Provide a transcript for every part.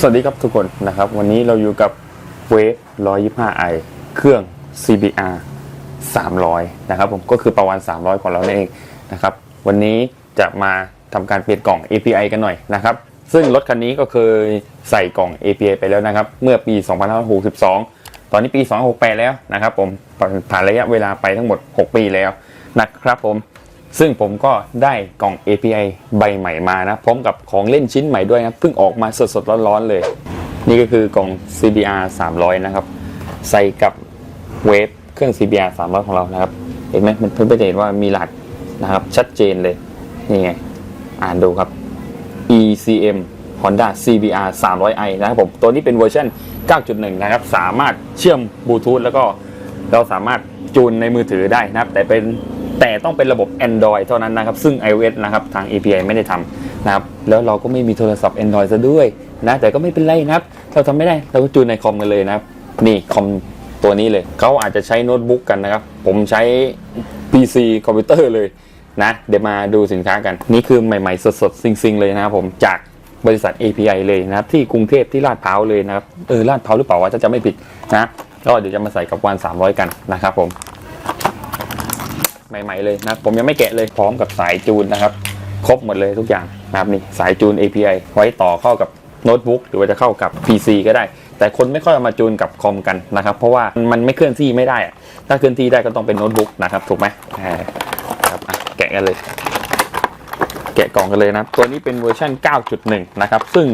สวัสดีครับทุกคนนะครับ วันนี้เราอยู่กับเวฟ 125i เครื่อง CBR 300 นะครับผมก็คือประวัน300 ของเราเองนะครับ วันนี้จะมาทำการเปลี่ยนกล่อง API กันหน่อยนะครับ ซึ่งรถคันนี้ก็เคยใส่กล่อง API ไปแล้วนะครับ เมื่อปี 2562 ตอนนี้ปี 268 แล้วนะครับผมผ่านระยะเวลาไปทั้งหมด 6 ปีแล้วนะครับผม ซึ่งผมก็ได้กล่อง API ใบใหม่มานะ พร้อมกับของเล่นชิ้นใหม่ด้วยนะเพิ่งออกมาสดๆร้อนๆเลย นี่ก็คือกล่อง CBR 300 นะครับ ใส่กับเวฟเครื่อง CBR 300 ของเรานะครับ เห็นไหมมันเพิ่งไปเห็นว่ามีรหัสนะครับ ชัดเจนเลย นี่ไง อ่านดูครับ ECM Honda CBR 300i นะครับผม ตัวนี้เป็นเวอร์ชัน9.1 นะครับ สามารถเชื่อมบลูทูธแล้วก็เราสามารถจูนในมือถือได้นะครับ แต่เป็น แต่ต้องเป็นระบบ Android เท่านั้นนะครับ ซึ่ง iOS นะครับ ทาง API ไม่ได้ทำนะครับ แล้วเราก็ไม่มีโทรศัพท์ Android ซะด้วยนะ แต่ก็ไม่เป็นไรนะครับ เราทำไม่ได้ เราก็จูนในคอมกันเลยนะครับ นี่คอมตัวนี้เลย เขาอาจจะใช้โน้ตบุ๊กกันนะครับ ผมใช้ PC คอมพิวเตอร์เลยนะ เดี๋ยวมาดูสินค้ากัน นี่คือใหม่ ๆ สดๆซิงๆ เลยนะครับผม จากบริษัท API เลยนะครับ ที่กรุงเทพที่ลาดพร้าวเลยนะครับ เออ ลาดพร้าวหรือเปล่าวะถ้าจะไม่ผิดนะ ก็เดี๋ยวจะมาใส่กับวัน300 กันนะครับผม ใหม่ๆเลยนะผมยังไม่แกะเลยพร้อมกับสายจูนนะครับ ครบหมดเลยทุกอย่างนะครับนี่สายจูน API ไว้ต่อเข้ากับโน้ตบุ๊กหรือว่าจะเข้ากับ PC ก็ได้ แต่คนไม่ค่อยเอามาจูนกับคอมกันนะครับ เพราะว่ามันไม่เคลื่อนที่ไม่ได้อะถ้าเคลื่อนที่ได้ก็ต้องเป็นโน้ตบุ๊กนะครับถูกไหมอ่าครับแกะกันเลย แกะกล่องกันเลยนะตัวนี้เป็นเวอร์ชัน9.1 นะครับ ซึ่ง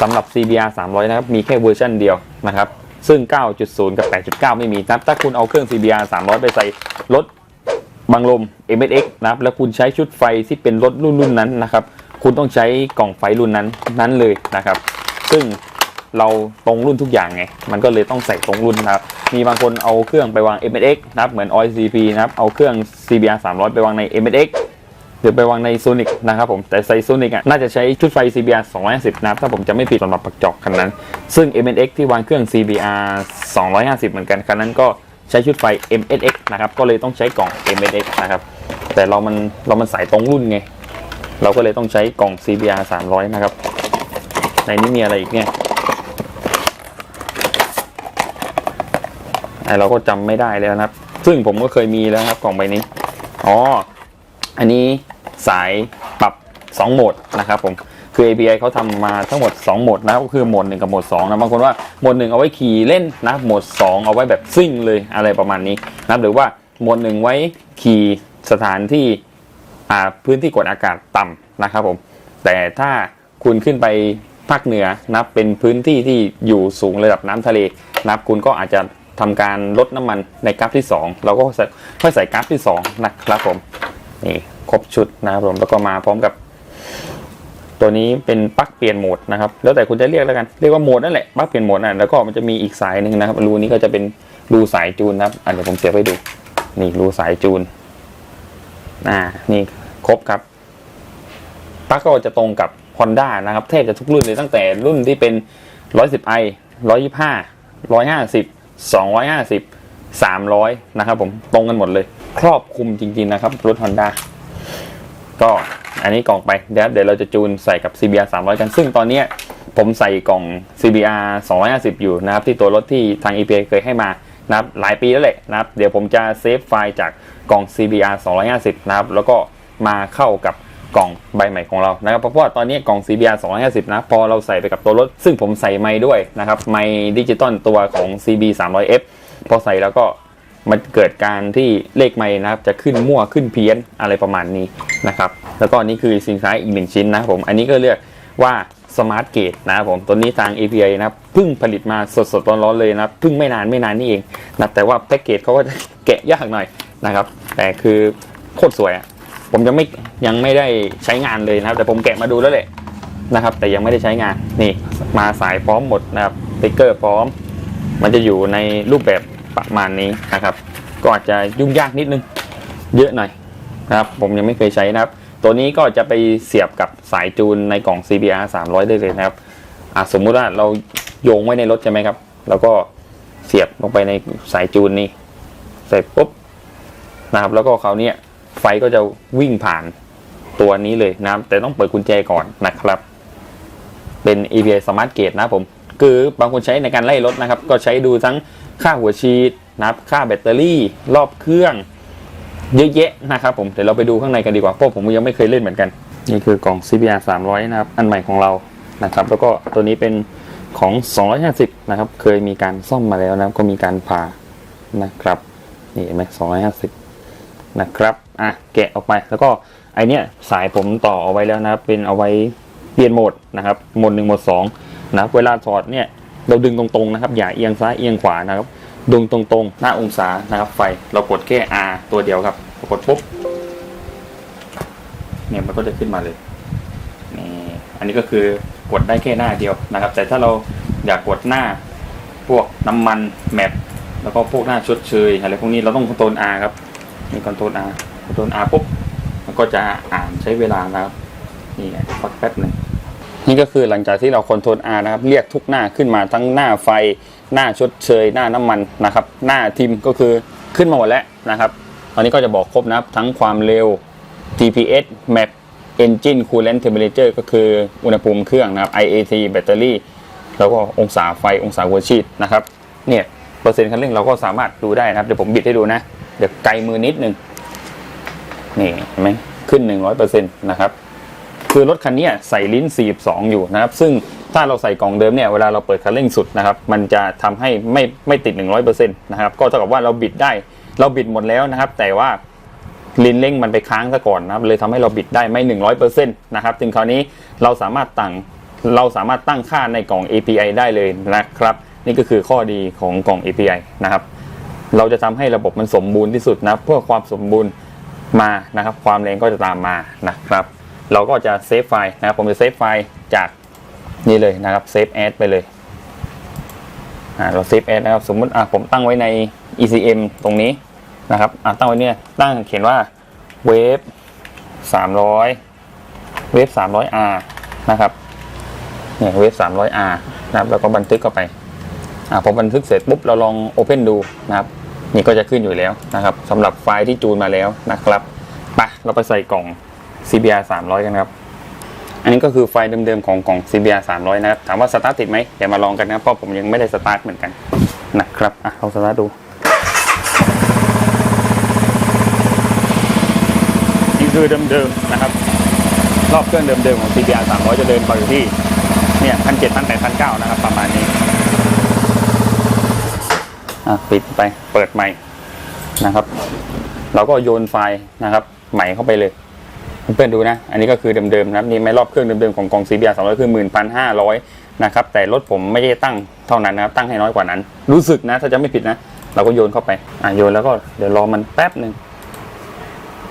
สำหรับ CBR 300 นะครับ มีแค่เวอร์ชันเดียวนะครับ ซึ่ง 9.0 กับ 8.9 ไม่มีนะครับถ้าคุณเอาเครื่อง CBR 300 ไปใส่รถ บังลม MSX นะครับแล้วคุณใช้ชุดไฟที่เป็นรถรุ่นรุ่นนั้นนะครับคุณต้องใช้กล่องไฟรุ่นนั้นนั้นเลยนะครับ ซึ่งเราตรงรุ่นทุกอย่างไง มันก็เลยต้องใส่ตรงรุ่นนะครับ มีบางคนเอาเครื่องไปวาง MSX นะครับ เหมือน OICP นะครับ เอาเครื่อง CBR 300 ไปวางใน MSX หรือไปวางในโซนิกนะครับผม แต่ไซโซนิกอะ น่าจะใช้ชุดไฟ CBR 250 นะครับ ถ้าผมจะไม่ผิดสำหรับปักจอกคันนั้น ซึ่ง MNX ที่วางเครื่อง CBR 250 เหมือนกัน คันนั้นก็ ใช้ชุดไฟ MSX นะครับ ก็เลยต้องใช้กล่อง MSX นะครับ แต่เรามันเรามันสายตรงรุ่นไง เราก็เลยต้องใช้กล่อง CBR 300 นะครับ ในนี้มีอะไรอีกเนี่ยไอเราก็จำไม่ได้แล้วนะครับ ซึ่งผมก็เคยมีแล้วครับกล่องใบนี้ อ๋อ อันนี้สายปรับ 2 โหมดนะครับผม คือ API เขาทำมาทั้งหมด 2 โหมดนะก็คือโหมด1กับโหมด2นะบางคนว่าโหมด1เอาไว้ขี่เล่นนะโหมด 2 เอาไว้แบบซิ่งเลยอะไรประมาณนี้นะหรือว่าโหมด1ไว้ขี่สถานที่พื้นที่กดอากาศต่ำนะครับผมแต่ถ้าคุณขึ้นไปภาคเหนือนับเป็นพื้นที่ที่อยู่สูงระดับน้ำทะเลนะครับคุณก็อาจจะทำการลดน้ำมันในกราฟที่ 2 เราก็ใส่ค่อยใส่กราฟที่2นะครับผมนี่ครบชุดนะครับผมแล้วก็มาพร้อมกับ ตัวนี้เป็นปลั๊กเปลี่ยนโหมดนะครับแล้วแต่คุณจะเรียกแล้วกันเรียกว่าโหมดนั่นแหละปลั๊กเปลี่ยนโหมดนั่นแล้วก็มันจะมีอีกสายหนึ่งนะครับรูนี้ก็จะเป็นรูสายจูนนะครับอันเดี๋ยวผมเสียบให้ดูนี่รูสายจูนอ่านี่ครบครับปลั๊กก็จะตรงกับ Honda นะครับแทบจะทุกรุ่นเลยตั้งแต่รุ่นที่เป็น 110i 125 150 250 300 นะครับผมตรงกันหมดเลย ครอบคลุมจริง ๆ นะครับ รถ Honda ก็ อันนี้กล่องไปเดี๋ยวเดี๋ยวเราจะจูนใส่กับ CBR 300 กัน ซึ่งตอนนี้ผมใส่กล่อง CBR 250 อยู่นะครับ ที่ตัวรถที่ทาง EPA เคยให้มานะครับหลายปีแล้วแหละนะครับ เดี๋ยวผมจะเซฟไฟล์จากกล่อง CBR 250 นะครับ แล้วก็มาเข้ากับกล่องใบใหม่ของเรานะครับเพราะว่าตอนนี้กล่อง CBR 250 นะ พอเราใส่ไปกับตัวรถ ซึ่งผมใส่ไม้ด้วยนะครับไม้ดิจิตอลตัวของ CB 300F พอใส่แล้วก็ มันเกิดการที่เลขไม้นะครับจะขึ้นมั่วขึ้นเพี้ยนอะไรประมาณนี้นะครับ แล้วก็นี่คือสินค้าอีกหนึ่งชิ้นนะครับผม อันนี้ก็เรียกว่าสมาร์ทเกตนะครับผมตัวนี้ทาง API นะครับเพิ่งผลิตมาสดๆร้อนๆเลยนะครับเพิ่งไม่นานไม่นานนี่เองนะแต่ว่าแพ็กเกจเขาก็จะแกะยากหน่อยนะครับ แต่คือโคตรสวยอะผมยังไม่ยังไม่ได้ใช้งานเลยนะครับ แต่ผมแกะมาดูแล้วแหละนะครับ แต่ยังไม่ได้ใช้งานนี่มาสายพร้อมหมดนะครับสติ๊กเกอร์พร้อม มันจะอยู่ในรูปแบบ ประมาณนี้นะครับ ก็อาจจะยุ่งยากนิดนึง เยอะหน่อยนะครับ ผมยังไม่เคยใช้นะครับ ตัวนี้ก็จะไปเสียบกับสายจูนในกล่อง CBR 300 ได้เลยนะครับอะสมมุติว่าเราโยงไว้ในรถใช่ไหมครับ แล้วก็เสียบลงไปในสายจูนนี่เสร็จปุ๊บนะครับ แล้วก็คราวนี้ไฟก็จะวิ่งผ่านตัวนี้เลยนะแต่ต้องเปิดกุญแจก่อนนะครับ เป็น API Smart Gate นะผม คือบางคนใช้ในการไล่รถนะครับ ก็ใช้ดูทั้ง ค่าหัวฉีดนะครับค่าแบตเตอรี่ รอบเครื่อง เยอะแยะนะครับผมเดี๋ยวเราไปดูข้างในกันดีกว่าเพราะผมยังไม่เคยเล่นเหมือนกัน นี่คือกล่อง CBR 300 นะครับ อันใหม่ของเรานะครับ แล้วก็ตัวนี้เป็นของ 250 นะครับ เคยมีการซ่อมมาแล้วนะครับก็มีการผ่านะครับนี่เห็นไหม250 นะครับอะแกะออกไปแล้วก็ไอเนี้ยสายผมต่อเอาไว้แล้วนะครับเป็นเอาไว้เปลี่ยนโหมดนะครับโหมดหนึ่งโหมดสองนะเวลาถอดเนี่ย เราดึงตรงๆนะครับ อย่าเอียงซ้ายเอียงขวานะครับ ดึงตรงๆ หน้าองศานะครับ ไฟเรากดแค่ R ตัวเดียวครับกดปุ๊บเนี่ยมันก็จะขึ้นมาเลยนี่อันนี้ก็คือกดได้แค่หน้าเดียวนะครับ แต่ถ้าเราอยากกดหน้าพวกน้ำมันแมปแล้วก็พวกหน้าชดเชยอะไรพวกนี้เราต้องคอนโทรล R ครับนี่คอนโทรล R คอนโทรล R ปุ๊บมันก็จะอ่านใช้เวลานะครับนี่ไงพักแป๊บหนึ่ง นี่ก็คือหลังจากที่เราคอนโทรล R นะครับเรียกทุกหน้าขึ้นมาทั้งหน้าไฟ หน้าชดเชย หน้าน้ำมันนะครับ หน้าทิมก็คือขึ้นมาหมดแล้วนะครับ ตอนนี้ก็จะบอกครบนะครับ ทั้งความเร็ว TPS map engine coolant temperature ก็คืออุณหภูมิเครื่องนะครับ IAT แบตเตอรี่ แล้วก็องศาไฟองศาหัวฉีดนะครับเนี่ยเปอร์เซ็นต์คันเร่งเราก็สามารถดูได้นะครับ เดี๋ยวผมบิดให้ดูนะ เดี๋ยวไกลมือนิดนึงนี่เห็นไหมขึ้น 100%นะครับ คือรถคันนี้ใส่ลิ้น 42 อยู่นะครับ ซึ่งถ้าเราใส่กล่องเดิมเนี่ยเวลาเราเปิดคันเร่งสุดนะครับ มันจะทำให้ไม่ไม่ติด 100%นะครับก็เท่ากับว่าเราบิดได้เราบิดหมดแล้วนะครับ แต่ว่าลิ้นเร่งมันไปค้างซะก่อนนะครับเลยทำให้เราบิดได้ไม่ 100%นะครับถึงคราวนี้เราสามารถตั้งเราสามารถตั้งค่าในกล่อง API ได้เลยนะครับ นี่ก็คือข้อดีของกล่อง API นะครับ เราจะทำให้ระบบมันสมบูรณ์ที่สุดนะเพื่อความสมบูรณ์มานะครับ ความแรงก็จะตามมานะครับ เราก็จะเซฟไฟล์นะครับผมจะเซฟไฟล์จากนี่เลยนะครับเซฟแอดไปเลยอ่าเราเซฟแอดนะครับสมมติอะผมตั้งไว้ใน ECM ตรงนี้นะครับอะตั้งไว้เนี่ยตั้งเขียนว่าเวฟ300 เวฟ 300R นะครับเนี่ยเวฟ 300R นะครับแล้วก็บันทึกเข้าไปอ่าพอบันทึกเสร็จปุ๊บเราลอง Open ดูนะครับนี่ก็จะขึ้นอยู่แล้วนะครับสำหรับไฟล์ที่จูนมาแล้วนะครับไปเราไปใส่กล่อง CBR 300 กันครับ อันนี้ก็คือไฟเดิมๆของกล่อง CBR 300 นะครับ ถามว่าสตาร์ทติดไหมเดี๋ยวมาลองกันนะเพราะผมยังไม่ได้สตาร์ทเหมือนกันนะครับอะลองสตาร์ทดูนี่คือเดิมๆนะครับ รอบเครื่องเดิมๆของ CBR 300 จะเดินไปอยู่ที่เนี่ยพันเจ็ดพันแปดพันเก้านะครับ ประมาณนี้อะปิดไปเปิดใหม่นะครับ เราก็โยนไฟล์นะครับ ใหม่เข้าไปเลย เพื่อนดูนะ อันนี้ก็คือเดิมๆนะครับนี่ไม่รอบเครื่องเดิมๆของกอง CBR 200 คือ 11,500 นะครับ แต่รถผมไม่ได้ตั้งเท่านั้นนะครับ ตั้งให้น้อยกว่านั้น รู้สึกนะ ถ้าจะไม่ผิดนะ เราก็โยนเข้าไป อะโยนแล้วก็เดี๋ยวรอมันแป๊บหนึ่ง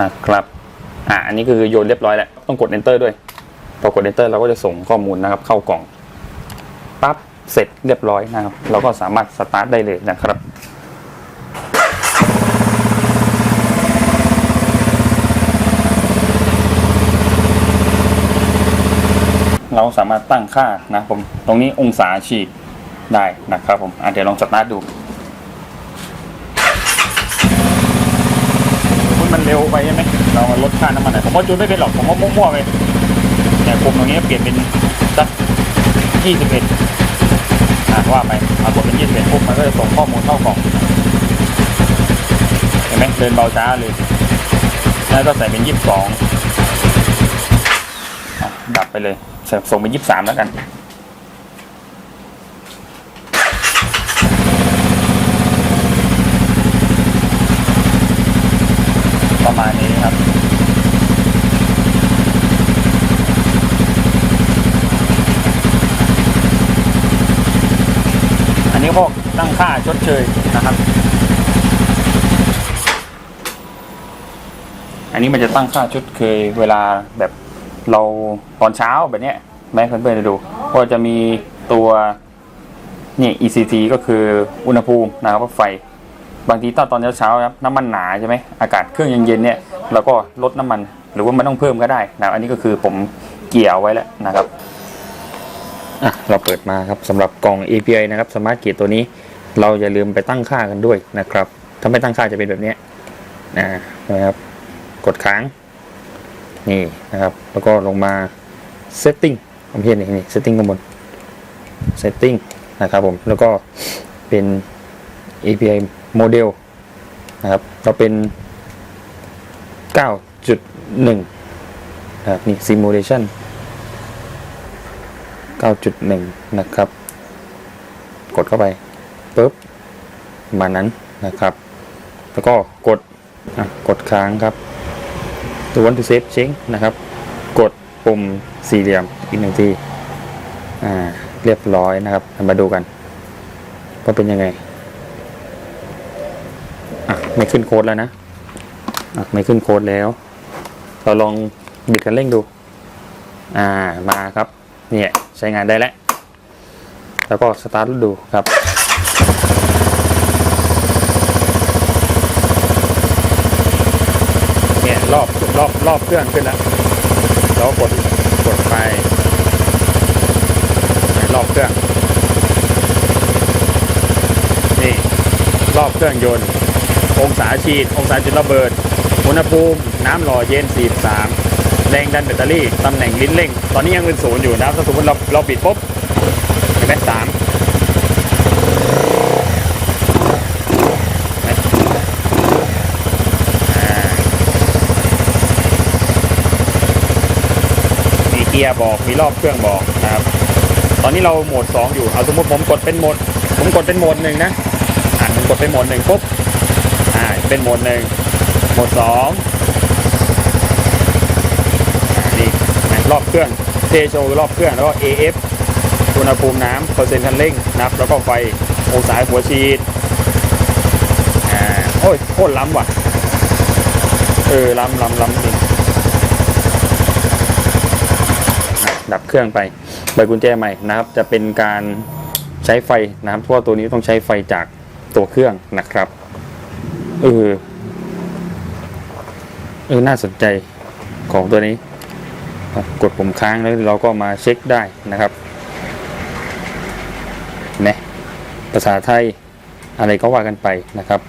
นะครับ อะอันนี้คือโยนเรียบร้อยแล้ว ต้องกด enter ด้วย พอกด enter เราก็จะส่งข้อมูลนะครับ เข้ากล่อง ปั๊บ เสร็จเรียบร้อยนะครับ เราก็สามารถสตาร์ทได้เลยนะครับ เราสามารถตั้งค่านะผมตรงนี้องศาฉีดได้นะครับผมอะเดี๋ยวลองสตาร์ทดูคุณมันเร็วไปใช่ไหมเรามาลดค่าน้ำมันหน่อยผมว่าจูนไม่เป็นหรอกผมว่ามั่วๆไปแต่ปุ่มตรงนี้เปลี่ยนเป็นสักยี่สิบเอ็ดอะว่าไปเอากดเป็นยี่สิบเอ็ดปุ๊บมันก็จะส่งข้อมูลเข้ากล่องเห็นไหมเดินเบาช้าเลยแล้วก็ใส่เป็นยี่สิบสองดับไปเลย ส่งเป็นยี่สิบสามแล้วกันประมาณนี้ครับ อันนี้พวกตั้งค่าชดเชยนะครับ อันนี้มันจะตั้งค่าชดเชยเวลาแบบ เราตอนเช้าแบบเนี้ยแม่เพื่อนๆจะดูก็จะมีตัวนี่ ECT ก็คืออุณหภูมินะครับว่าไฟ บางทีตอนตอนเช้าๆครับน้ำมันหนาใช่ไหมอากาศเครื่องเย็นๆเนี่ยเราก็ลดน้ำมันหรือว่าไม่ต้องเพิ่มก็ได้นะอันนี้ก็คือผมเกี่ยวไว้แล้วนะครับอะเราเปิดมาครับสำหรับกล่อง API นะครับ Smart Gate ตัวนี้ เราอย่าลืมไปตั้งค่ากันด้วยนะครับ ถ้าไม่ตั้งค่าจะเป็นแบบนี้นะนะครับกดค้าง นี่นะครับ แล้วก็ลงมา Setting ผมเห็นนี่นี่ setting ข้างบน setting นะครับผม แล้วก็เป็น API model นะครับก็เป็น 9.1นะครับนี่ simulation 9.1 นะครับ กดเข้าไปปุ๊บมานั้นนะครับ แล้วก็กดกดค้างครับ ตัว want to save change นะครับ กดปุ่มสี่เหลี่ยมอีกหนึ่งทีอ่าเรียบร้อยนะครับมาดูกันว่าเป็นยังไงอะไม่ขึ้นโค้ดแล้วนะอะไม่ขึ้นโค้ดแล้ว เราลองบิดคันเร่งดู อ่ามาครับ เนี่ยใช้งานได้แล้ว แล้วก็สตาร์ทรถดูครับ เนี่ย รอบรอบรอบเครื่องขึ้นแล้วแล้วกดกดไปรอบเครื่อง นี่ รอบเครื่องยนต์ องศาฉีด องศาจุดระเบิด อุณหภูมิ น้ำหล่อเย็น 43 แรงดันแบตเตอรี่ ตำแหน่งลิ้นเร่ง ตอนนี้ยังเป็นศูนย์อยู่นะครับถ้าสมมติเราเราปิดปุ๊บเห็นไหมสาม เกียร์บอกมีรอบเครื่องบอกนะครับ ตอนนี้เราโหมด 2 อยู่เอาสมมติผมกดเป็นโหมด ผมกดเป็นโหมดหนึ่งนะอะผมกดเป็นโหมดหนึ่งปุ๊บอ่าเป็นโหมดหนึ่งโหมดสองอ่านี่นะรอบเครื่องเทโชว์รอบเครื่องแล้วก็ AF อุณหภูมิน้ำเปอร์เซ็นต์คันเร่งนับแล้วก็ไฟองศาหัวฉีดอ่าโอ้ยโคตรล้ำว่ะเออล้ำล้ำล้ำจริงอะ ดับเครื่องไปเปิดกุญแจใหม่นะครับ จะเป็นการใช้ไฟนะครับเพราะว่าตัวนี้ต้องใช้ไฟจากตัวเครื่องนะครับเออเออน่าสนใจของตัวนี้กดปุ่มค้างแล้วเราก็มาเช็คได้นะครับนะภาษาไทยอะไรก็ว่ากันไปนะครับ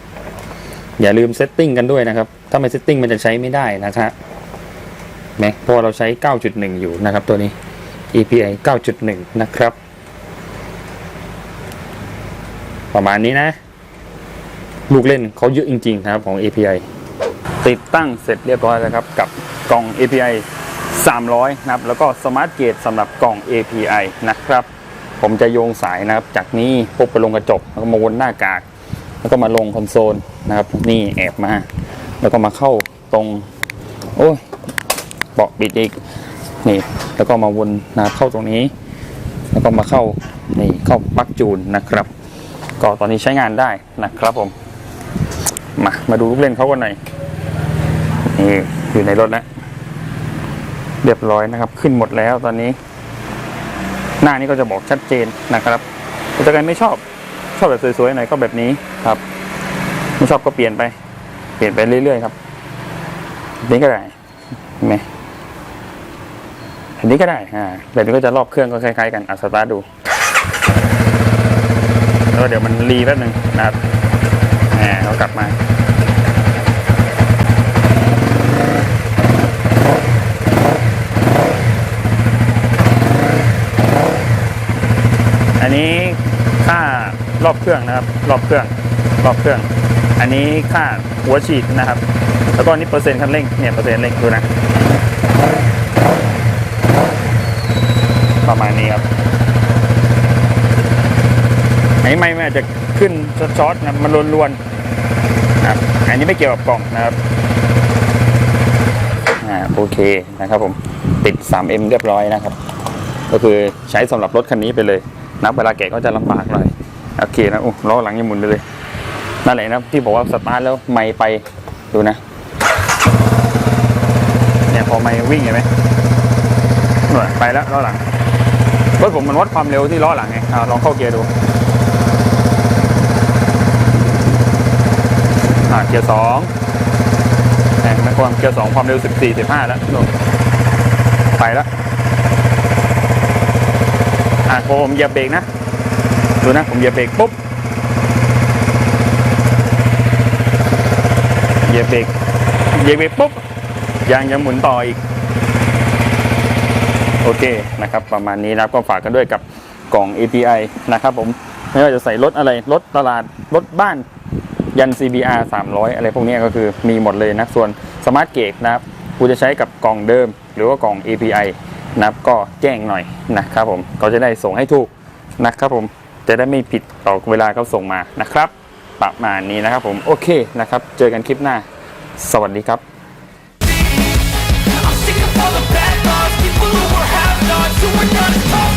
อย่าลืมเซตติ้งกันด้วยนะครับ ถ้าไม่เซตติ้งมันจะใช้ไม่ได้นะครับนะเพราะว่าเราใช้ 9.1 อยู่นะครับตัวนี้ API 9.1 นะครับ ประมาณนี้นะ ลูกเล่นเขาเยอะจริง ๆ ครับของ API ติดตั้งเสร็จเรียบร้อยแล้วครับ กับกล่อง API 300 นะครับ แล้วก็ Smart Gate สำหรับกล่อง API นะครับ ผมจะโยงสายนะครับ จากนี้ปุ๊บไปลงกระจก แล้วก็มาวนหน้ากาก แล้วก็มาลงคอนโซลนะครับ นี่แอบมา แล้วก็มาเข้าตรง โอ้ยเบาะบิดอีก นี่แล้วก็มาวนนะครับเข้าตรงนี้ แล้วก็มาเข้านี่เข้าปลั๊กจูนนะครับ ก็ตอนนี้ใช้งานได้นะครับผม มามาดูลูกเล่นเขากันหน่อยนี่อยู่ในรถแล้วเรียบร้อยนะครับ ขึ้นหมดแล้วตอนนี้ หน้านี้ก็จะบอกชัดเจนนะครับแต่ใครไม่ชอบชอบแบบสวยๆหน่อยก็แบบนี้ครับไม่ชอบก็เปลี่ยนไป เปลี่ยนไปเรื่อยๆครับ นี้ก็ได้เห็นไหม แบบนี้ก็ได้อ่าแบบนี้ก็จะรอบเครื่องก็คล้ายๆกันอะสตาร์ทดูแล้วเดี๋ยวมันรีแป๊บหนึ่งนะครับแหมเขากลับมาอันนี้ค่ารอบเครื่องนะครับ รอบเครื่อง รอบเครื่อง อันนี้ค่าหัวฉีดนะครับ แล้วก็นี่เปอร์เซ็นต์คันเร่งเนี่ยเปอร์เซ็นต์เร่งดูนะ ประมาณนี้ครับอันนี้ไม่ไม่อาจจะขึ้นช็อตๆนะมันรวนๆนะครับอันนี้ไม่เกี่ยวกับกล่องนะครับอ่าโอเคนะครับผมติด 3M เรียบร้อยนะครับ ก็คือใช้สำหรับรถคันนี้ไปเลยนับเวลาแกะก็จะลำบากหน่อยโอเคนะโอ้ล้อหลังยังหมุนไปเลยนั่นแหละนะที่บอกว่าสตาร์ทแล้วไม่ไปดูนะเนี่ยพอไม่วิ่งเห็นไหมหน่วยไปแล้วล้อหลัง รถผมมันวัดความเร็วที่ล้อหลังไงอลองเข้าเกียร์ดูเกียร์สองแหมความเกียร์สองความเร็วสิบสี่สิบห้าแล้วลงไปแล้วอ่าผมเหยียบเบรกนะ ดูนะ ผมเหยียบเบรกปุ๊บเหยียบเบรกเหยียบเบรกปุ๊บยางยังหมุนต่ออีก โอเคนะครับประมาณนี้นะครับก็ฝากกันด้วยกับกล่อง API นะครับผมไม่ว่าจะใส่รถอะไรรถตลาดรถบ้านยัน CBR 300 อะไรพวกนี้ก็คือมีหมดเลยนะส่วน Smart Gate นะครับกูจะใช้กับกล่องเดิม หรือว่ากล่อง API นะครับก็แจ้งหน่อยนะครับผมเขาจะได้ส่งให้ถูกนะครับผมจะได้ไม่ผิดต่อเวลาเขาส่งมานะครับ ประมาณนี้นะครับผมโอเคนะครับ เจอกันคลิปหน้า สวัสดีครับ what God is talking